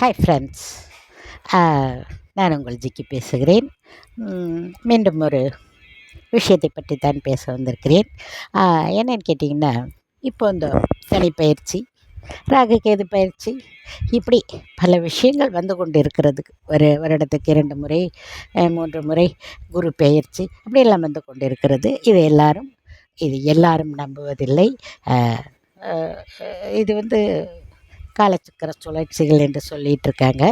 Hi friends நான் உங்கள் ஜிக்கி பேசுகிறேன். மீண்டும் ஒரு விஷயத்தை பற்றி தான் பேச வந்திருக்கிறேன். என்னன்னு கேட்டிங்கன்னா இப்போ இந்த தனிப்பயிற்சி ராகு கேது பயிற்சி இப்படி பல விஷயங்கள் வந்து கொண்டு இருக்கிறது ஒரு வருடத்துக்கு இரண்டு முறை மூன்று முறை குரு பெயர்ச்சி அப்படியெல்லாம் வந்து கொண்டு இருக்கிறது இது எல்லாரும் இது எல்லாரும் நம்புவதில்லை. இது வந்து காலச்சக்கர சுழற்சிகள் என்று சொல்லிட்டு இருக்காங்க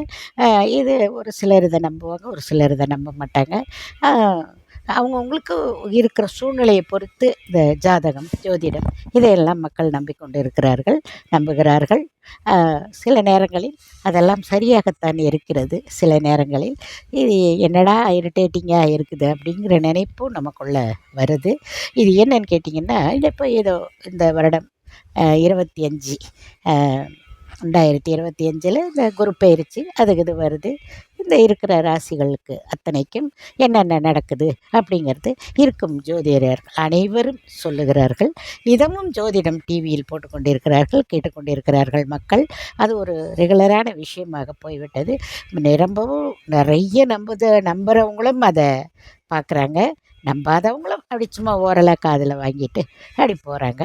இது ஒரு சிலர் இதை நம்புவாங்க ஒரு சிலர் இதை நம்ப மாட்டாங்க. அவங்கவுங்களுக்கு இருக்கிற சூழ்நிலையை பொறுத்து இந்த ஜாதகம் ஜோதிடம் இதையெல்லாம் மக்கள் நம்பிக்கொண்டு இருக்கிறார்கள் நம்புகிறார்கள் சில நேரங்களில் அதெல்லாம் சரியாகத்தான் இருக்கிறது. சில நேரங்களில் இது என்னடா இரிட்டேட்டிங்காக இருக்குது அப்படிங்கிற நினைப்பும் நமக்குள்ள வருது. இது என்னன்னு கேட்டிங்கன்னா இப்போ ஏதோ இந்த வருடம் இருபத்தி அஞ்சு ரெண்டாயிரத்தி இருபத்தி அஞ்சில் இந்த குரு பயிற்சி அதுக்கு இது வருது. இந்த இருக்கிற ராசிகளுக்கு அத்தனைக்கும் என்னென்ன நடக்குது அப்படிங்கிறது இருக்கும் ஜோதிடர்கள் அனைவரும் சொல்லுகிறார்கள். இதமும் ஜோதிடம் டிவியில் போட்டுக்கொண்டிருக்கிறார்கள் கேட்டுக்கொண்டிருக்கிறார்கள் மக்கள். அது ஒரு ரெகுலரான விஷயமாக போய்விட்டது. நிரம்பவும் நிறைய நம்புத நம்புகிறவங்களும் அதை பார்க்குறாங்க. நம்பாதவங்களும் அப்படி சும்மா ஓரலாக காதில் வாங்கிட்டு அப்படி போகிறாங்க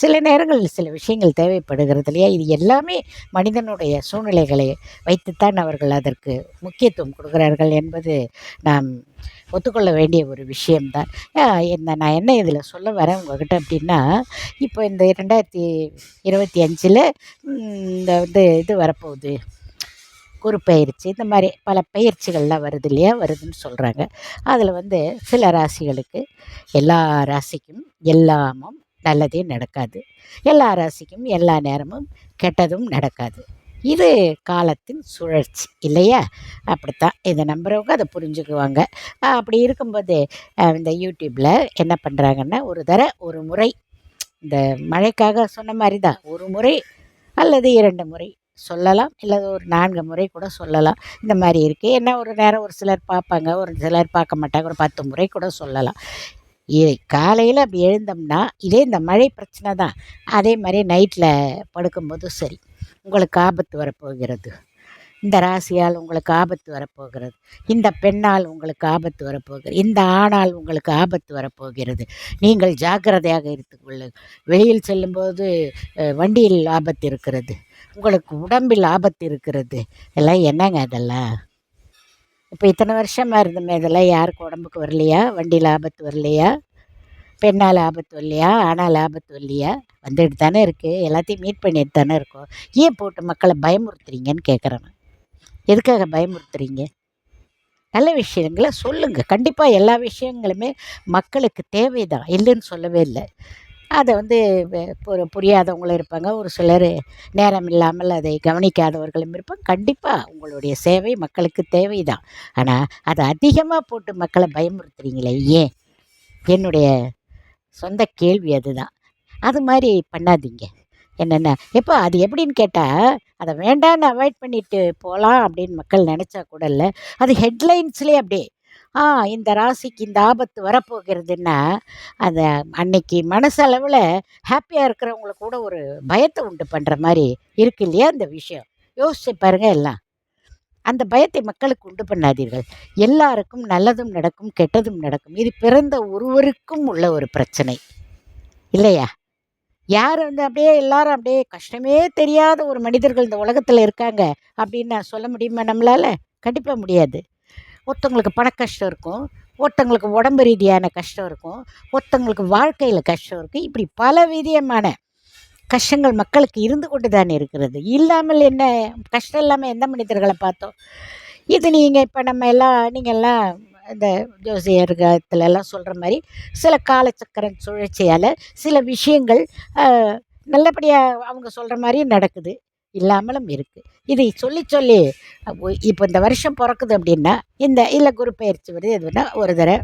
சில நேரங்களில் சில விஷயங்கள் தேவைப்படுகிறது இல்லையா இது எல்லாமே மனிதனுடைய சூழ்நிலைகளை வைத்துத்தான் அவர்கள் அதற்கு முக்கியத்துவம் கொடுக்கிறார்கள் என்பது நாம் ஒத்துக்கொள்ள வேண்டிய ஒரு விஷயம்தான். என்ன நான் என்ன இதில் சொல்ல வரேன் உங்ககிட்ட அப்படின்னா இப்போ இந்த ரெண்டாயிரத்தி இருபத்தி அஞ்சில் இந்த வந்து இது வரப்போகுது. குரு பயிற்சி இந்த மாதிரி பல பயிற்சிகள்லாம் வருது இல்லையா? வருதுன்னு சொல்கிறாங்க அதில் வந்து சில ராசிகளுக்கு எல்லா ராசிக்கும் எல்லாமும் நல்லதே நடக்காது. எல்லா ராசிக்கும் எல்லா நேரமும் கெட்டதும் நடக்காது. இது காலத்தின் சுழற்சி இல்லையா? அப்படித்தான் இதை நம்புகிறவங்க அதை புரிஞ்சுக்குவாங்க. அப்படி இருக்கும்போது இந்த யூடியூப்பில் என்ன பண்ணுறாங்கன்னா ஒரு தர ஒரு முறை இந்த மழைக்காக சொன்ன மாதிரி தான் ஒரு முறை அல்லது இரண்டு முறை சொல்லலாம். இல்லை ஒரு நான்கு முறை கூட சொல்லலாம். இந்த மாதிரி இருக்குது என்ன ஒரு நேரம் ஒரு சிலர் பார்ப்பாங்க. ஒரு சிலர் பார்க்க மாட்டாங்க. ஒரு பத்து முறை கூட சொல்லலாம். காலையில் அப்படி எழுந்தோம்னா இதே இந்த மழை பிரச்சனை தான். அதே மாதிரி நைட்டில் படுக்கும்போதும் சரி. உங்களுக்கு ஆபத்து வரப்போகிறது. இந்த ராசியால் உங்களுக்கு ஆபத்து வரப்போகிறது. இந்த பெண்ணால் உங்களுக்கு ஆபத்து வரப்போகிறது. இந்த ஆணால் உங்களுக்கு ஆபத்து வரப்போகிறது. நீங்கள் ஜாக்கிரதையாக இருந்து கொள்ளுங்கள் வெளியில் செல்லும்போது வண்டியில் ஆபத்து இருக்கிறது. உங்களுக்கு உடம்பில் ஆபத்து இருக்கிறது. எல்லாம் என்னங்க அதெல்லாம்? இப்போ இத்தனை வருஷமாக இருந்தோமே இதெல்லாம் யாருக்கு உடம்புக்கு வரலையா? வண்டியில் ஆபத்து வரலையா? பெண்ணால் ஆபத்து இல்லையா ஆனால் ஆபத்து இல்லையா வந்துட்டு தானே இருக்குது எல்லாத்தையும் மீட் பண்ணிட்டு தானே இருக்கோம். ஏன் போட்டு மக்களை பயமுறுத்துறீங்கன்னு கேட்குறேன் எதுக்காக பயமுறுத்துறீங்க? நல்ல விஷயங்களை சொல்லுங்கள் கண்டிப்பாக எல்லா விஷயங்களுமே மக்களுக்கு தேவைதான். இல்லைன்னு சொல்லவே இல்லை. அதை வந்து ஒரு புரியாதவங்களும் இருப்பாங்க. ஒரு சிலர் நேரம் இல்லாமல் அதை கவனிக்காதவர்களும் இருப்பாங்க. கண்டிப்பாக உங்களுடைய சேவை மக்களுக்கு தேவைதான். ஆனால் அதை அதிகமாக போட்டு மக்களை பயமுறுத்துறீங்களே ஏன்? என்னுடைய சொந்த கேள்வி அதுதான். அது மாதிரி பண்ணாதீங்க. என்னென்ன? எப்போ அது எப்படின்னு கேட்டால் அதை வேண்டான்னு அவாய்ட் பண்ணிட்டு போகலாம் அப்படின்னு மக்கள் நினச்சா கூட இல்லை. அது ஹெட்லைன்ஸ்லேயே அப்படியே ஆ இந்த ராசிக்கு இந்த ஆபத்து வரப்போகிறதுன்னா அந்த அன்னைக்கு மனசளவில் ஹாப்பியாக இருக்கிறவங்களுக்கு கூட ஒரு பயத்தை உண்டு பண்ணுற மாதிரி இருக்கு இல்லையா இந்த விஷயம். யோசிச்சு பாருங்க எல்லாம். அந்த பயத்தை மக்களுக்கு உண்டு பண்ணாதீர்கள். எல்லாருக்கும் நல்லதும் நடக்கும் கெட்டதும் நடக்கும். இது பிறந்த ஒருவருக்கும் உள்ள ஒரு பிரச்சனை. இல்லையா? யார் வந்து அப்படியே எல்லாரும் அப்படியே கஷ்டமே தெரியாத ஒரு மனிதர்கள் இந்த உலகத்தில் இருக்காங்க அப்படின்னு நான் சொல்ல முடியுமா நம்மளால்? கண்டிப்பாக முடியாது. ஒருத்தவங்களுக்கு பண கஷ்டம் இருக்கும் ஒருத்தவங்களுக்கு உடம்பு ரீதியான கஷ்டம் இருக்கும் ஒருத்தவங்களுக்கு வாழ்க்கையில் கஷ்டம் இருக்குது இப்படி பல விதமான கஷ்டங்கள் மக்களுக்கு இருந்து கொண்டு தானே இருக்கிறது. இல்லாமல் என்ன? கஷ்டம் இல்லாமல் எந்த மனிதர்களை பார்த்தோம்? இது நீங்கள் இப்போ நம்ம எல்லாம் நீங்கள் எல்லாம் இந்த ஜோசியர்கத்துல எல்லாம் சொல்கிற மாதிரி சில காலச்சக்கரம் சுழற்சியால் சில விஷயங்கள் நல்லபடியாக அவங்க சொல்கிற மாதிரியும் நடக்குது. இல்லாமலும் இருக்குது இதை சொல்லி சொல்லி இப்போ இந்த வருஷம் பிறக்குது அப்படின்னா இந்த இல்லை குரு பயிற்சி வருது எதுனா ஒரு தடவை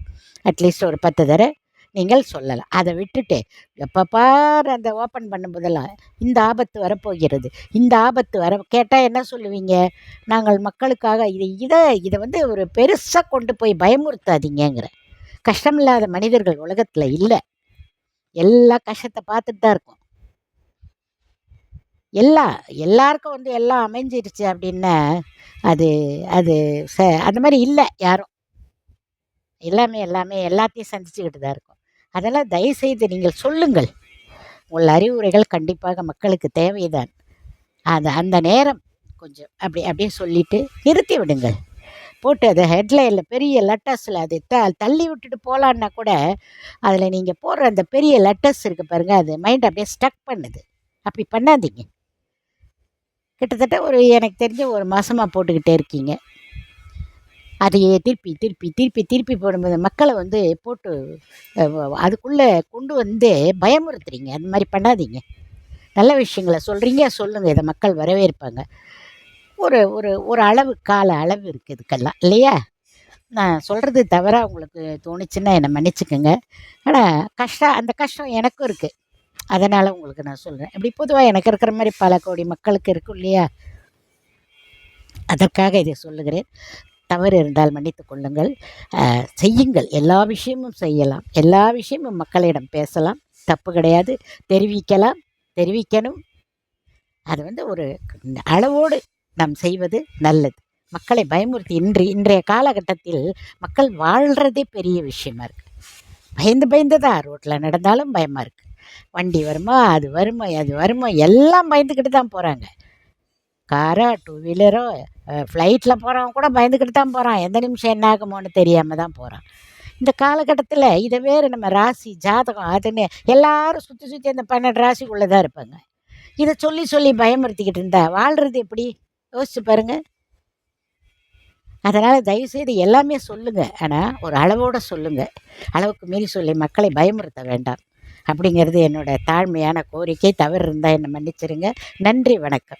அட்லீஸ்ட் ஒரு பத்து தடவை நீங்கள் சொல்லலாம். அதை விட்டுட்டு எப்போ பார் அந்த ஓப்பன் பண்ணும்போதெல்லாம் இந்த ஆபத்து வரப்போகிறது. இந்த ஆபத்து வர கேட்டால் என்ன சொல்லுவீங்க? நாங்கள் மக்களுக்காக இதை இதை இதை வந்து ஒரு பெருசாக கொண்டு போய் பயமுறுத்தாதீங்கங்கிற. கஷ்டமில்லாத மனிதர்கள் உலகத்தில் இல்லை. எல்லா கஷ்டத்தை பார்த்துட்டு தான் இருக்கோம். எல்லா எல்லாருக்கும் வந்து எல்லாம் அமைஞ்சிருச்சு அப்படின்னா அது அது ச அந்த மாதிரி இல்லை யாரும். எல்லாமே எல்லாமே எல்லாத்தையும் சந்திச்சுக்கிட்டு தான் இருக்கும். அதெல்லாம் தயவுசெய்து நீங்கள் சொல்லுங்கள். உங்கள் அறிவுரைகள் கண்டிப்பாக மக்களுக்கு தேவைதான். அது அந்த நேரம் கொஞ்சம் அப்படி அப்படியே சொல்லிவிட்டு நிறுத்தி விடுங்கள். போட்டு அதை ஹெட்லைனில் பெரிய லெட்டர்ஸில் அது த தள்ளி விட்டுட்டு போகலான்னா கூட அதில் நீங்கள் போடுற அந்த பெரிய லெட்டர்ஸ் இருக்குது பாருங்கள் அது மைண்ட் அப்படியே ஸ்டக் பண்ணுது. அப்படி பண்ணாதீங்க. கிட்டத்தட்ட ஒரு எனக்கு தெரிஞ்ச ஒரு மாதமாக போட்டுக்கிட்டே இருக்கீங்க. அதையே திருப்பி திருப்பி திருப்பி திருப்பி போடும்போது மக்களை வந்து போட்டு அதுக்குள்ளே கொண்டு வந்து பயமுறுத்துறீங்க. அந்த மாதிரி பண்ணாதீங்க. நல்ல விஷயங்களை சொல்கிறீங்க சொல்லுங்கள் இதை மக்கள் வரவேற்பாங்க. ஒரு ஒரு ஒரு அளவு கால அளவு இருக்குது இதுக்கெல்லாம் இல்லையா? நான் சொல்கிறது தவிர உங்களுக்கு தோணுச்சுன்னா என்னை மன்னிச்சுக்கோங்க. ஆனால் கஷ்டம் அந்த கஷ்டம் எனக்கும் இருக்குது அதனால் உங்களுக்கு நான் சொல்கிறேன் இப்படி பொதுவாக எனக்கு இருக்கிற மாதிரி பல கோடி மக்களுக்கு இருக்கும் இல்லையா? அதற்காக இதை சொல்லுகிறேன். தவறு இருந்தால் மன்னித்து கொள்ளுங்கள். செய்யுங்கள். எல்லா விஷயமும் செய்யலாம். எல்லா விஷயமும் மக்களிடம் பேசலாம். தப்பு கிடையாது. தெரிவிக்கலாம். தெரிவிக்கணும். அது வந்து ஒரு அளவோடு நாம் செய்வது நல்லது. மக்களை பயமுறுத்தி இன்று இன்றைய காலகட்டத்தில் மக்கள் வாழ்கிறதே பெரிய விஷயமா இருக்குது பயந்து பயந்து தான் ரோட்டில் நடந்தாலும் பயமாக இருக்குது வண்டி வருமா அது வருமா அது வருமா எல்லாம் பயந்துக்கிட்டு தான் போகிறாங்க காரோ டூ வீலரோ ஃப்ளைட்டில் போகிறவங்க கூட பயந்துக்கிட்டு தான் போகிறான் எந்த நிமிஷம் என்ன ஆகுமோன்னு தெரியாமல் தான் போகிறான் இந்த காலகட்டத்தில் இதை வேறு நம்ம ராசி ஜாதகம் அதுன்னு எல்லாரும் சுற்றி சுற்றி அந்த பன்னெண்டு ராசிக்குள்ளே தான் இருப்பாங்க. இதை சொல்லி சொல்லி பயமுறுத்திக்கிட்டு இருந்தா வாழ்கிறது எப்படி? யோசிச்சு பாருங்கள் அதனால் தயவுசெய்து எல்லாமே சொல்லுங்கள் ஆனால் ஒரு அளவோடு சொல்லுங்கள் அளவுக்கு மீறி சொல்லி மக்களை பயமுறுத்த வேண்டாம். அப்படிங்கிறது என்னோட தாழ்மையான கோரிக்கை. தவறு இருந்தால் என்னை மன்னிச்சிருங்க. நன்றி வணக்கம்.